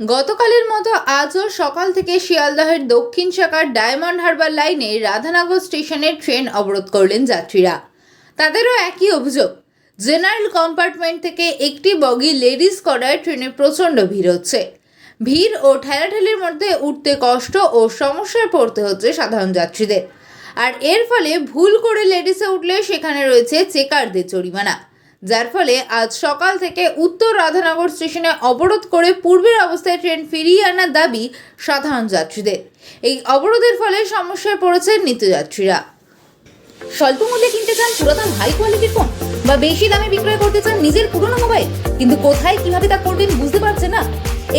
গতকালের মতো আজও সকাল থেকে শিয়ালদহের দক্ষিণ শাখার ডায়মন্ড হারবার লাইনে রাধানগর স্টেশনের ট্রেন অবরোধ করলেন যাত্রীরা। তাদেরও একই অভিযোগ, জেনারেল কম্পার্টমেন্ট থেকে একটি বগি লেডিস করায় ট্রেনে প্রচণ্ড ভিড় হচ্ছে। ভিড় ও ঠেলাঠেলির মধ্যে উঠতে কষ্ট ও সমস্যায় পড়তে হচ্ছে সাধারণ যাত্রীদের। আর এর ফলে ভুল করে লেডিসে উঠলে সেখানে রয়েছে চেকারদের জরিমানা। যার ফলে আজ সকাল থেকে উত্তর রাধানগর স্টেশনে অবরোধ করে পূর্বের অবস্থায় ট্রেন ফিরিয়ে আনার দাবি সাধারণ যাত্রীদের। এই অবরোধের ফলে সমস্যায় পড়েছে নিত্যযাত্রীরা স্বল্প মূল্যে কিনতে চান পুরাতন হাই কোয়ালিটির ফোন বা বেশি দামে বিক্রয় করতে চান নিজের পুরনো মোবাইল কিন্তু কোথায় কীভাবে তা করবেন বুঝতে পারছেন না?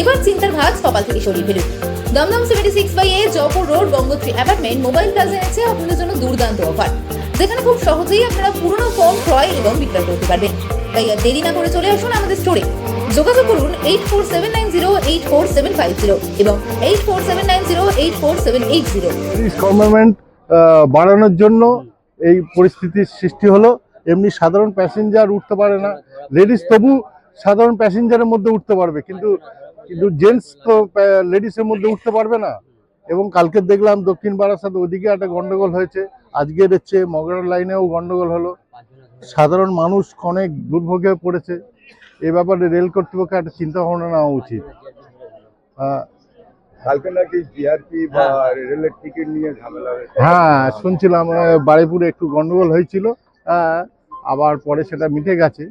এবার চিন্তার ভাঁজ কপাল থেকে সরিয়ে ফেলুন। Dumdum seventy six by A Jaipur road Gangotri apartment mobile plaza এনেছে আপনাদের জন্য দুর্দান্ত অফার যেখানে খুব সহজেই আপনারা পুরনো ফোন ক্রয় এবং বিক্রয় করতে পারবেন। তাই আর দেরি না করে চলে আসুন আমাদের স্টোরে যোগাযোগ করুন eight four seven nine zero eight four seven five zero এবং eight four seven nine zero eight four seven eight zero government বাড়ানোর জন্য এই পরিস্থিতির সৃষ্টি হলো। এমনি সাধারণ প্যাসেঞ্জার উঠতে পারে না। লেডিস তবু সাধারণ প্যাসেঞ্জারের মধ্যে উঠতে পারবে। কিন্তু কিন্তু জেন্টস তো লেডিসের মধ্যে উঠতে পারবে না। এবং কালকে দেখলাম দক্ষিণ বারাসাত ওদিকে একটা গন্ডগোল হয়েছে। আজকের হচ্ছে মগরার লাইনেও গন্ডগোল হলো। সাধারণ মানুষ অনেক দুর্ভোগে পড়েছে। এ ব্যাপারে রেল কর্তৃপক্ষের একটা চিন্তা ভাবনা নেওয়া উচিত। কালকে নাকি জিআরপি বা রেলের টিকিট নিয়ে ঝামেলা হ্যাঁ শুনছিলাম বারুইপুরে একটু গন্ডগোল হয়েছিল। আবার পরে সেটা মিটে গেছে।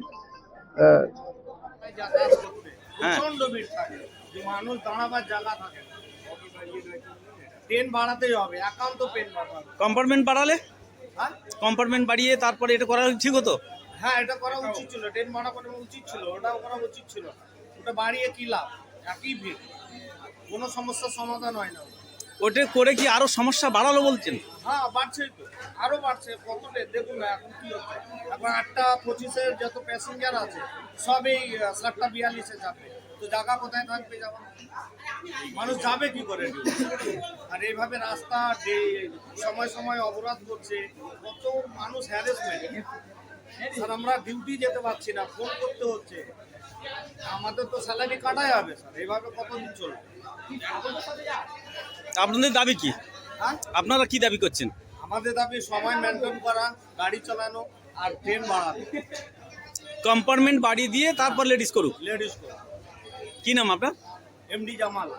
প্রচণ্ড ভিড় থাকে। মানুষ দাঁড়াবার জায়গা থাকে না। ট্রেন বাড়াতেই হবে একান্ত ট্রেন বাড়াতে কম্পার্টমেন্ট বাড়ালে? হ্যাঁ? কম্পার্টমেন্ট বাড়িয়ে তারপরে এটা করা ঠিক হতো? হ্যাঁ এটা করা উচিত ছিল। ট্রেন বাড়ানো উচিত ছিল ওটাও করা উচিত ছিল। ওটা বাড়িয়ে কি লাভ? একই ভিড় কোনো সমস্যার সমাধান হয় না। ওটা করে কি আরও সমস্যা বাড়ালো বলছেন? হ্যাঁ বাড়ছেই তো। আরও বাড়ছে কত দেখুন না এখন কি হচ্ছে। এখন আটটা পঁচিশের যত প্যাসেঞ্জার আছে সবই সাতটা বিয়াল্লিশে যাবে। তো জায়গা কোথায়? থাকবে যাব। মানুষ যাবে কি করে? আর এইভাবে রাস্তা সময় সময় অবরোধ করছে কত মানুষ হ্যারাসমেন্ট স্যার আমরা ডিউটি যেতে পারছি না ফোন করতে হচ্ছে। আমাদের তো স্যালারি কাটাই হবে স্যার। এইভাবে কতদিন চলবে? আপনাদের দাবি কি? হ্যাঁ? আপনারা কি দাবি করছেন? আমাদের দাবি সময় মেনটেন করা গাড়ি চালানো আর ট্রেন বাড়ানো কম্পার্টমেন্ট বাড়িয়ে দিয়ে তারপর লেডিস করুক। লেডিস করে কি নাম আপনার? এমডি জামাল